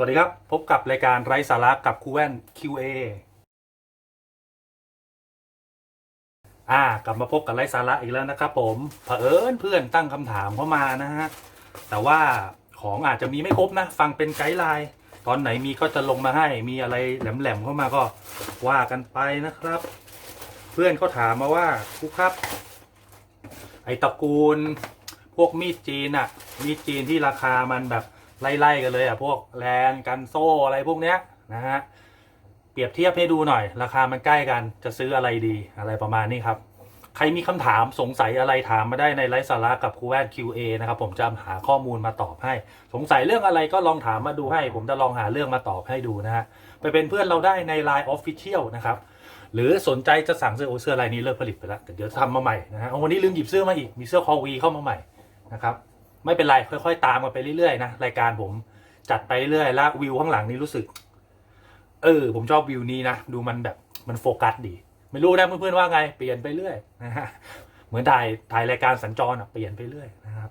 สวัสดีครับ พบกับรายการไร้สาระกับครูแว่น QA อ่ากลับมาพบกับไร้สาระอีกแล้วนะครับผมเผอิญเพื่อนตั้งคำถามเข้ามานะฮะ แต่ว่าของอาจจะมีไม่ครบนะ ฟังเป็นไกด์ไลน์ ตอนไหนมีก็จะลงมาให้ มีอะไรแหลมๆเข้ามาก็ว่ากันไปนะครับ เพื่อนเขาถามมาว่าครูครับ ไอตระกูลพวกมีดจีนอะมีดจีนที่ราคามันแบบ ไล่ๆกันเลยอะพวกแลนกันโซ่อะไรพวกเนี้ยนะฮะเปรียบเทียบให้ดูหน่อย ราคามันใกล้กันจะซื้ออะไรดีอะไรประมาณนี้ครับใครมีคำถามสงสัยอะไรถามมาได้ในไลฟ์สาระกับครูแว่น QA นะครับผมจะหาข้อมูลมาตอบให้ สงสัยเรื่องอะไรก็ลองถามมาดูให้ ผมจะลองหาเรื่องมาตอบให้ดูนะฮะไปเป็นเพื่อนเราได้ใน Line Official นะครับหรือสนใจจะสั่งเสื้อโอเสื้อลายนี้เลิกผลิตไปแล้วแต่เดี๋ยวทำมาใหม่นะฮะวันนี้ลืมหยิบเสื้อมาอีกมีเสื้อคอวีเข้ามาใหม่นะครับ ไม่เป็นไรค่อยๆ ตามกันไปเรื่อยๆนะรายการผมจัดไปเรื่อยแล้ววิวข้างหลังนี้รู้สึก เออ ผมชอบวิวนี้นะดูมันแบบมันโฟกัสดี ไม่รู้นะเพื่อนๆว่าไงเปลี่ยนไปเรื่อยนะฮะเหมือนถ่ายถ่ายรายการสัญจรอะเปลี่ยนไปเรื่อยนะครับ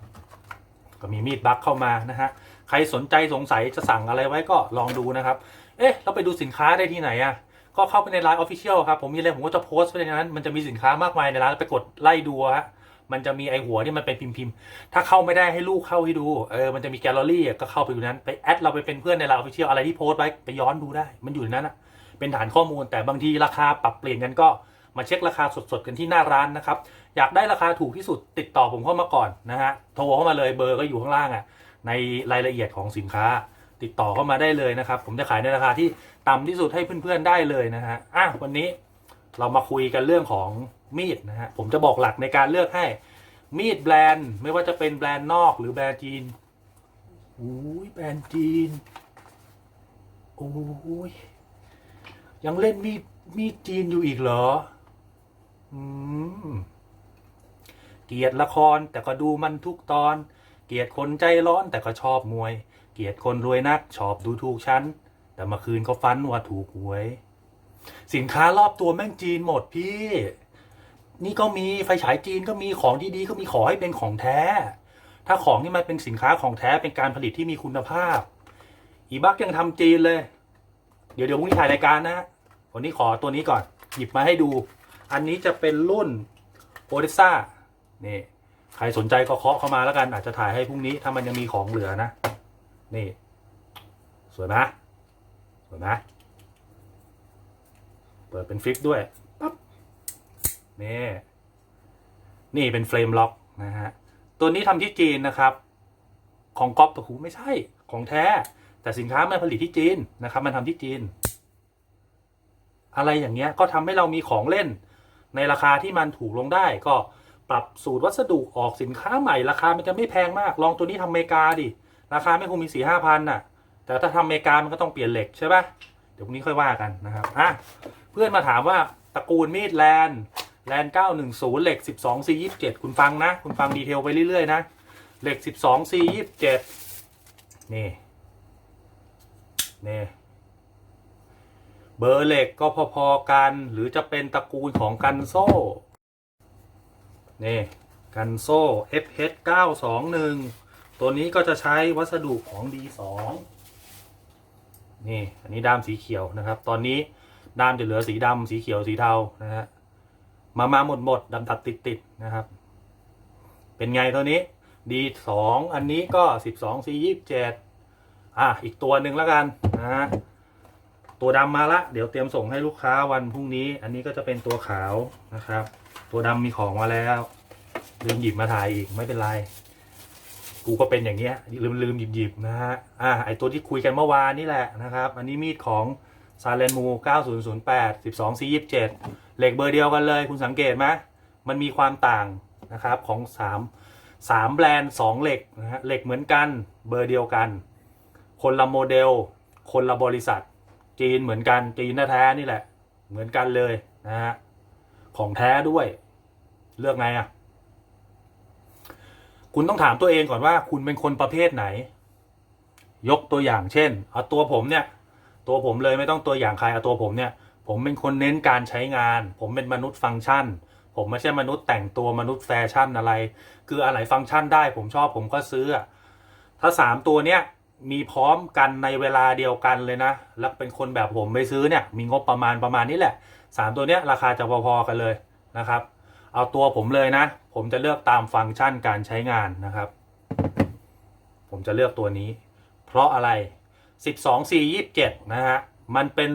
ก็มีมีดบักเข้ามานะฮะใครสนใจสงสัยจะสั่งอะไรไว้ก็ลองดูนะครับ เอ๊ะเราไปดูสินค้าได้ที่ไหนอะก็เข้าไปในไลน์ออฟฟิเชียลครับผมมีอะไรผมก็จะโพสต์ไปในนั้น มันจะมีสินค้ามากมายในร้านไปกดไล่ดูฮะ มันจะมีไอหัวที่มันเป็นพิมพ์ๆถ้าเข้าไม่ได้ให้ลูกเข้าให้ดู เออ มันจะมีแกลเลอรี่ก็เข้าไปดูนั้น ไปแอดเราไปเป็นเพื่อนในไลน์ออฟฟิเชียลอะไรที่โพสต์ไว้ไปย้อนดูได้ มันอยู่ในนั้นอะเป็นฐานข้อมูล แต่บางทีราคาปรับเปลี่ยนกันก็มาเช็คราคาสดๆกันที่หน้าร้านนะครับ อยากได้ราคาถูกที่สุดติดต่อผมเข้ามาก่อนนะฮะ โทรเข้ามาเลยเบอร์ก็อยู่ข้างล่างอะในรายละเอียดของสินค้า ติดต่อเข้ามาได้เลยนะครับ ผมจะขายในราคาที่ต่ำที่สุดให้เพื่อนๆได้เลยนะฮะ อะวันนี้ เรามาคุยกันเรื่องของมีดนะฮะผมจะบอกหลักในการเลือกให้มีดแบรนด์ไม่ว่าจะเป็นแบรนด์นอกหรือแบรนด์จีนโอ้ยแบรนด์จีนโอ้ยยังเล่นมีดมีดจีนอยู่อีกเหรอ อืม เกียดละครแต่ก็ดูมันทุกตอน เกียดคนใจร้อนแต่ก็ชอบมวย เกียดคนรวยนักชอบดูถูกฉัน แต่เมื่อคืนก็ฟันว่าถูกหวย สินค้ารอบตัวแม่งจีนหมดพี่ นี่ก็มีไฟฉายจีนก็มีของดีๆก็มีขอให้เป็นของแท้ ถ้าของที่มันเป็นสินค้าของแท้เป็นการผลิตที่มีคุณภาพ อีบักยังทำจีนเลย เดี๋ยวเดี๋ยวพรุ่งนี้ถ่ายรายการนะ วันนี้ขอตัวนี้ก่อน หยิบมาให้ดู อันนี้จะเป็นรุ่นโอเดซ่านี่ใครสนใจก็เคาะเข้ามาแล้วกันอาจจะถ่ายให้พรุ่งนี้ถ้ามันยังมีของเหลือนะ นี่ สวยไหมสวยไหม เปิดเป็นฟิกด้วยปั๊บนี่นี่เป็นเฟรมล็อกนะฮะตัวนี้ทำที่จีนนะครับ ของก๊อปตะคูไม่ใช่ของแท้ แต่สินค้ามันผลิตที่จีนนะครับ มันทำที่จีน อะไรอย่างเงี้ยก็ทำให้เรามีของเล่น ในราคาที่มันถูกลงได้ก็ปรับสูตรวัสดุออกสินค้าใหม่ราคามันจะไม่แพงมาก ลองตัวนี้ทำอเมริกาดิ ราคาไม่คงมีสี่ห้าพันน่ะ แต่ถ้าทำอเมริกามันก็ต้องเปลี่ยนเหล็กใช่ปะ ดี๋ยวพรุ่งนี้ค่อยว่ากันนะครับอะเพื่อนมาถามว่าตระกูลมีดแลนแลน 910 เหล็ก 12 C 27 คุณฟังนะ คุณฟังดีเทลไปเรื่อย ๆ นะ เหล็ก 12 C 27 นี่ นี่ เบอร์เหล็กก็พอ ๆ กัน หรือจะเป็นตระกูลของกันโซ่ นี่ กันโซ่ FH 921 ตัวนี้ก็จะใช้วัสดุของ D2 นี่อันนี้ด้ามสีเขียวนะครับ ตอนนี้ด้ามจะเหลือสีดำสีเขียวสีเทานะฮะมามาหมดหมดดำตัดติดติดๆนะครับ เป็นไงตัวนี้ D2 อันนี้ก็12 C 27อะอีกตัวหนึ่งแล้วกันนะฮะตัวดำมาละ เดี๋ยวเตรียมส่งให้ลูกค้าวันพรุ่งนี้ อันนี้ก็จะเป็นตัวขาวนะครับ ตัวดำมีของมาแล้วลืมหยิบมาถ่ายอีกไม่เป็นไร กูก็เป็นอย่างเงี้ยลืมลืมหยิบหยิบนะฮะอ่าไอตัวที่คุยกันเมื่อวานนี่แหละนะครับ อันนี้มีดของซาเลนมู9008 12 C 27 เหล็กเบอร์เดียวกันเลย คุณสังเกตไหมมันมีความต่างนะครับของ 3 3 แบรนด์ 2 เหล็กนะฮะเหล็กเหมือนกันเบอร์เดียวกัน คนละโมเดล คนละบริษัท จีนเหมือนกันจีนแท้นี่แหละ เหมือนกันเลยนะฮะของแท้ด้วย เลือกไงอะ คุณต้องถามตัวเองก่อนว่า คุณเป็นคนประเภทไหน ยกตัวอย่างเช่นเอาตัวผมเนี่ย ตัวผมเลยไม่ต้องตัวอย่างใครเอาตัวผมเนี่ย ผมเป็นคนเน้นการใช้งาน ผมเป็นมนุษย์ฟังก์ชัน ผมไม่ใช่มนุษย์แต่งตัวมนุษย์แฟชั่นอะไร คืออะไรฟังก์ชันได้ ผมชอบผมก็ซื้อ ถ้าสามตัวเนี้ยมีพร้อมกันในเวลาเดียวกันเลยนะ แล้วเป็นคนแบบผมไปซื้อเนี่ย มีงบประมาณประมาณนี้แหละสามตัวเนี้ยราคาจะพอๆกันเลยนะครับ เอาตัวผมเลยนะ ผมจะเลือกตามฟังก์ชันการใช้งานนะครับ ผมจะเลือกตัวนี้ เพราะอะไร 12 4 27 นะฮะ มันเป็น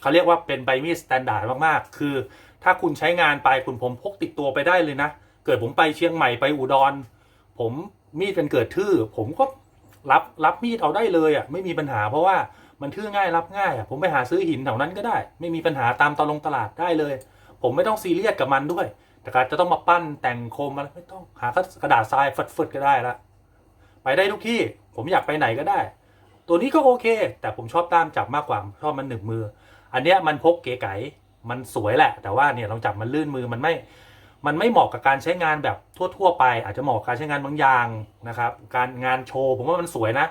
เขาเรียกว่าเป็นใบมีดสแตนดาร์ดมาก ๆ คือ ถ้าคุณใช้งานไปคุณผมพกติดตัวไปได้เลยนะ เกิดผมไปเชียงใหม่ไปอุดร ผมมีดเป็นเกิดทื่อ ผมก็รับรับมีดเอาได้เลยอะไม่มีปัญหาเพราะว่ามันทื่อง่ายรับง่ายอะผมไปหาซื้อหินแถวนั้นก็ได้ ไม่มีปัญหาตามตลงตลาดได้เลย ผมไม่ต้องซีเรียสกับมันด้วย แต่การจะต้องมาปั้นแต่งโคมอะไรไม่ต้องหากระดาษทรายฟดๆก็ได้ละไปได้ทุกที่ผมอยากไปไหนก็ได้ ตัวนี้ก็โอเค แต่ผมชอบตามจับมากกว่าชอบมันหนึบมือ อันเนี้ยมันพกเก๋ไก๋มันสวยแหละ แต่ว่าเนี่ยลองจับมันลื่นมือมันไม่ มันไม่เหมาะกับการใช้งานแบบทั่ว ๆ ไป อาจจะเหมาะกับการใช้งานบางอย่างนะครับ การงานโชว์ผมว่ามันสวยนะ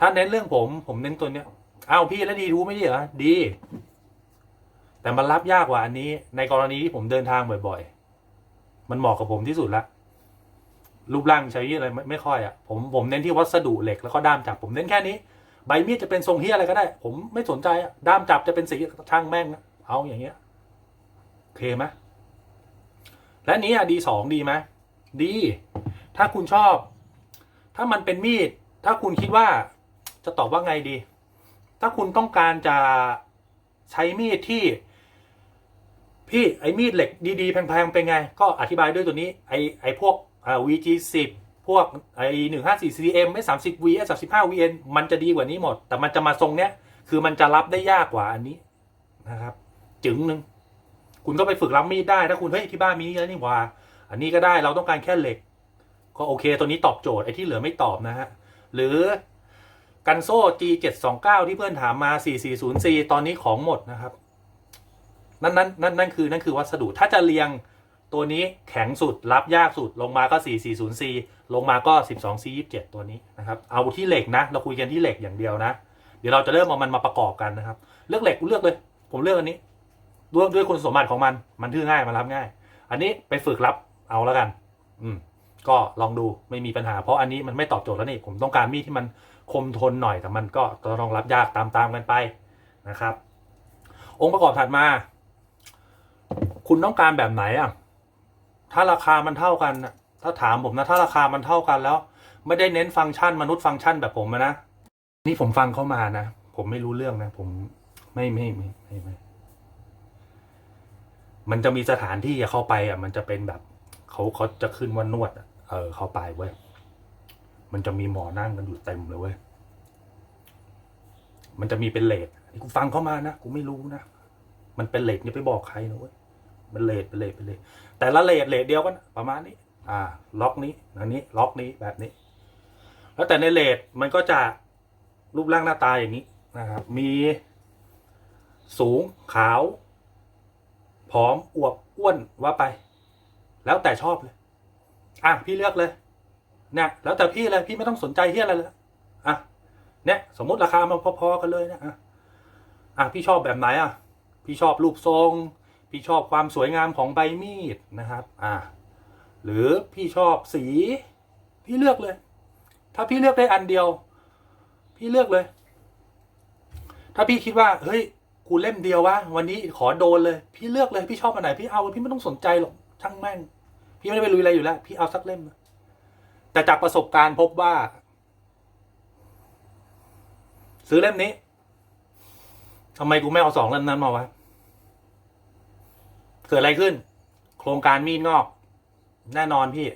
ถ้าเน้นเรื่องผมผมเน้นตัวเนี้ยอ้าวพี่แล้วดีรู้ไม่ใช่เหรอดี แต่มันรับยากกว่าอันนี้ ในกรณีที่ผมเดินทางบ่อยๆ มันเหมาะกับผมที่สุดละรูปร่างใช้อะไรไม่ไม่ค่อยอะผมผมเน้นที่วัสดุเหล็กแล้วก็ด้ามจับผมเน้นแค่นี้ ใบมีดจะเป็นทรงเฮียอะไรก็ได้ ผมไม่สนใจอะด้ามจับจะเป็นสีช่างแม่งนะเอาอย่างเงี้ยโอเคไหมและนี้อะดีสองดีไหมดี ถ้าคุณชอบ ถ้ามันเป็นมีด ถ้าคุณคิดว่าจะตอบว่าไงดี ถ้าคุณต้องการจะใช้มีดที่ พี่ไอ้มีดเหล็กดีๆแพงๆเป็นไง ก็อธิบายด้วยตัวนี้ไอ้ไอ้พวกอ่า VG 10พวกไอ้หนึ่งห้าสี่ CM ไม่สามสิบ V สามสิบห้า VN มันจะดีกว่านี้หมด แต่มันจะมาทรงเนี้ยคือมันจะรับได้ยากกว่าอันนี้นะครับ จึงหนึ่งคุณก็ไปฝึกรับมีดได้ถ้าคุณเฮ้ยที่บ้านมีแล้วนี่ว่า อันนี้ก็ได้เราต้องการแค่เหล็ก ก็โอเค ตัวนี้ตอบโจทย์ไอ้ที่เหลือไม่ตอบนะฮะหรือกันโซ่ G729 ที่เพื่อนถามมา 4404 ตอนนี้ของหมดนะครับ นั่นนั่นนั่นนั่นคือนั่นคือวัสดุถ้าจะเรียงตัวนี้แข็งสุดรับยากสุดลงมาก็ 4404 ลงมาก็ 12C27 ตัวนี้นะครับเอาที่เหล็กนะ เราคุยกันที่เหล็กอย่างเดียวนะ เดี๋ยวเราจะเริ่มเอามันมาประกอบกันนะครับ เลือกเหล็กเลือกเลย ผมเลือกอันนี้ด้วยด้วยคุณสมบัติของมันมันทื่อง่ายมันรับง่าย อันนี้ไปฝึกรับเอาแล้วกัน อืมก็ลองดูไม่มีปัญหา เพราะอันนี้มันไม่ตอบโจทย์แล้วนี่ผมต้องการมีดที่มันคมทนหน่อยแต่มันก็ต้องรับยากตามๆกันไปนะครับ องค์ประกอบถัดมา คุณต้องการแบบไหนอะ ถ้าราคามันเท่ากันถ้าถามผมนะ ถ้าราคามันเท่ากันแล้ว ไม่ได้เน้นฟังก์ชันมนุษย์ฟังก์ชันแบบผมนะ นี่ผมฟังเข้ามานะ ผมไม่รู้เรื่องนะ ผมไม่ไม่ไม่ไม่ไม่มันจะมีสถานที่เข้าไปอะ มันจะเป็นแบบเขาเขาจะขึ้นว่านวดเออ เข้าไปเว้ย มันจะมีหมอนั่งกันอยู่เต็มเลยเว้ย มันจะมีเป็นเลทนี่กูฟังเข้ามานะ กูไม่รู้นะ มันเป็นเลทนี่ไปบอกใครนะเว้ย มันเลทเป็นเลทเป็นเลทแต่ละเลทเลทเดียวกันประมาณนี้ อ่า ล็อกนี้อันนี้ ล็อกนี้แบบนี้ แล้วแต่ในเลทมันก็จะรูปร่างหน้าตาอย่างนี้นะครับ มีสูงขาวผอมอวบอ้วนว่าไป แล้วแต่ชอบเลย อะพี่เลือกเลย เนี่ย แล้วแต่พี่เลยพี่ไม่ต้องสนใจเฮียอะไรเลยอะเนี่ย สมมติราคามันพอๆกันเลยนะอะอะพี่ชอบแบบไหนอะ พี่ชอบรูปทรง พี่ชอบความสวยงามของใบมีดนะครับอะหรือพี่ชอบสี พี่เลือกเลย ถ้าพี่เลือกได้อันเดียว พี่เลือกเลย ถ้าพี่คิดว่า เฮ้ยกูเล่มเดียววะวันนี้ขอโดนเลย พี่เลือกเลยพี่ชอบอันไหนพี่เอาพี่ไม่ต้องสนใจหรอกช่างแม่ง พี่ไม่ได้ไปลุยอะไรอยู่แล้ว พี่เอาสักเล่มแต่จากประสบการณ์พบว่า ซื้อเล่มนี้ทำไมกูไม่เอาสองเล่มนั้นมาวะ กิดอะไรขึ้น โครงการมีดงอก แน่นอนพี่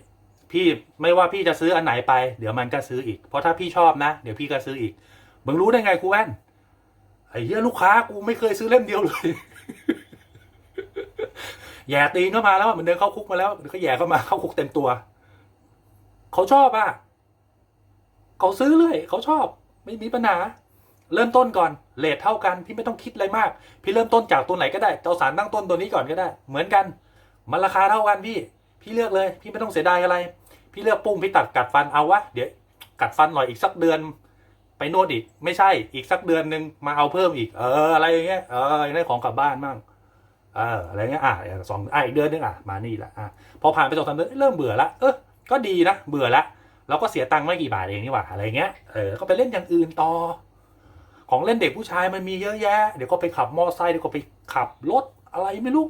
พี่ไม่ว่าพี่จะซื้ออันไหนไป เดี๋ยวมันก็ซื้ออีก เพราะถ้าพี่ชอบนะ เดี๋ยวพี่ก็ซื้ออีกมึงรู้ได้ไงครูแว่นไอ้เหี้ยลูกค้ากูไม่เคยซื้อเล่มเดียวเลย แย่ตีนเข้ามาแล้วมันเดินเข้าคุกมาแล้วเดี๋ยวก็แย่เข้ามาเข้าคุกเต็มตัว เขาชอบอะ เขาซื้อเลย เขาชอบ ไม่มีปัญหา เริ่มต้นก่อนเลทเท่ากันพี่ไม่ต้องคิดอะไรมาก พี่เริ่มต้นจากตัวไหนก็ได้เจ้าสารตั้งต้นตัวนี้ก่อนก็ได้ เหมือนกัน มันราคาเท่ากันพี่ พี่เลือกเลย พี่ไม่ต้องเสียดายอะไร พี่เลือกปุ้งพี่ตัดกัดฟันเอาวะเดี๋ยวกัดฟันหน่อยอีกสักเดือน ไปนวดอีกไม่ใช่อีกสักเดือนหนึ่งมาเอาเพิ่มอีก เอออะไรอย่างเงี้ยเออได้ของกลับบ้านมั่งเอออะไรเงี้ยอะสองอะอีกเดือนนึงอะมานี่ละอะพอผ่านไปสองสามเดือนเริ่มเบื่อละเออก็ดีนะเบื่อละเราก็เสียตังค์ไม่กี่บาทเองนี่หว่าอะไรเงี้ยเออก็ไปเล่นอย่างอื่นต่อ ของเล่นเด็กผู้ชายมันมีเยอะแยะ เดี๋ยวก็ไปขับมอไซค์เดี๋ยวก็ไปขับรถอะไรไม่รู้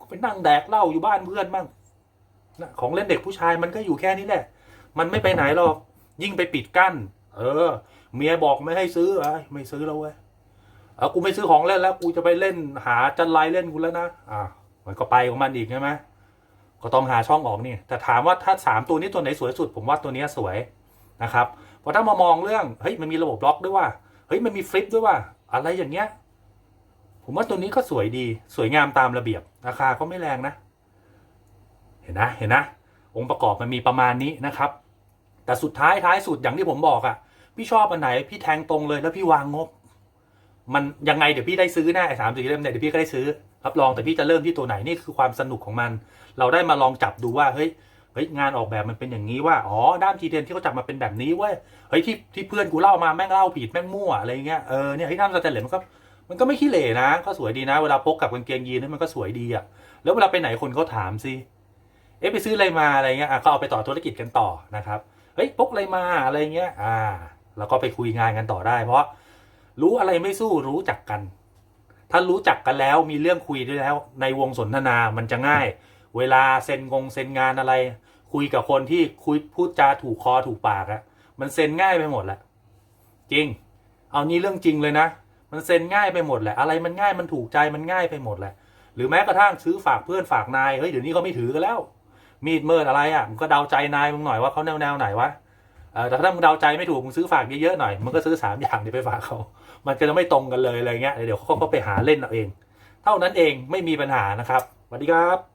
ก็ไปนั่งแดกเหล้าอยู่บ้านเพื่อนบ้างนะของเล่นเด็กผู้ชายมันก็อยู่แค่นี้แหละ มันไม่ไปไหนหรอก ยิ่งไปปิดกั้น เออ เมียบอกไม่ให้ซื้อไอ้ไม่ซื้อแล้วเว้ยเออกูไม่ซื้อของเล่นแล้วกูจะไปเล่นหาจันไรเล่นกูแล้วนะ อ่ามันก็ไปของมันอีกใช่ไหมก็ต้องหาช่องออกนี่แต่ถามว่าถ้าสามตัวนี้ตัวไหนสวยสุด ผมว่าตัวนี้สวยนะครับ เพราะถ้ามามองเรื่องเฮ้ยมันมีระบบล็อกด้วยว่า เฮ้ยมันมีฟลิปด้วยว่าอะไรอย่างเงี้ย ผมว่าตัวนี้ก็สวยดีสวยงามตามระเบียบ ราคาก็ไม่แรงนะ เห็นนะเห็นนะ องค์ประกอบมันมีประมาณนี้นะครับ แต่สุดท้ายท้ายสุดอย่างที่ผมบอกอะ่ะ พี่ชอบอันไหนพี่แทงตรงเลยแล้วพี่วางงบ มันยังไงเดี๋ยวพี่ได้ซื้อแน่ไอ้สามสี่เล่มเนี่ยเดี๋ยวพี่ก็ได้ซื้อรับรองแต่พี่จะเริ่มที่ตัวไหนนี่คือความสนุกของมัน เราได้มาลองจับดูว่าเฮ้ย เฮ้ยงานออกแบบมันเป็นอย่างนี้ว่าอ๋อด้ามทีเดนที่เขาจับมาเป็นแบบนี้เว้ยเฮ้ยที่ที่เพื่อนกูเล่ามาแม่งเล่าผิดแม่งมั่วอะไรเงี้ยเออเนี่ยเฮ้ยด้ามสแตนเลสมันก็มันก็ไม่ขี้เหร่นะก็สวยดีนะ เวลาพกกับกางเกงยีนนี่มันก็สวยดีอะแล้วเวลาไปไหนคนเขาถามสิเอ๊ะไปซื้ออะไรมาอะไรเงี้ยอะก็เอาไปต่อธุรกิจกันต่อนะครับเฮ้ยพกอะไรมาอะไรเงี้ย อ่า แล้วก็ไปคุยงานกันต่อได้ เพราะรู้อะไรไม่สู้รู้จักกัน ถ้ารู้จักกันแล้วมีเรื่องคุยด้วยแล้ว ในวงสนทนามันจะง่าย เวลาเซ็นงงเซ็นงานอะไร คุยกับคนที่คุยพูดจาถูกคอถูกปากอะมันเซ็นง่ายไปหมดแหละจริง เอานี้เรื่องจริงเลยนะ มันเซ็นง่ายไปหมดแหละ อะไรมันง่ายมันถูกใจมันง่ายไปหมดแหละ หรือแม้กระทั่งซื้อฝากเพื่อนฝากนาย เฮ้ยเดี๋ยวนี้เขาไม่ถือกันแล้ว มีดเมิดอะไรอะ มึงก็เดาใจนายมึงหน่อยว่าเขาแนวแนวไหนวะ เออแต่ถ้ามึงเดาใจไม่ถูกมึงซื้อฝากเยอะๆหน่อย มึงก็ซื้อสามอย่างนี้ไปฝากเขา มันก็จะไม่ตรงกันเลยอะไรเงี้ย เดี๋ยวเขาก็ไปหาเล่นเอาเอง เท่านั้นเองไม่มีปัญหานะครับสวัสดีครับ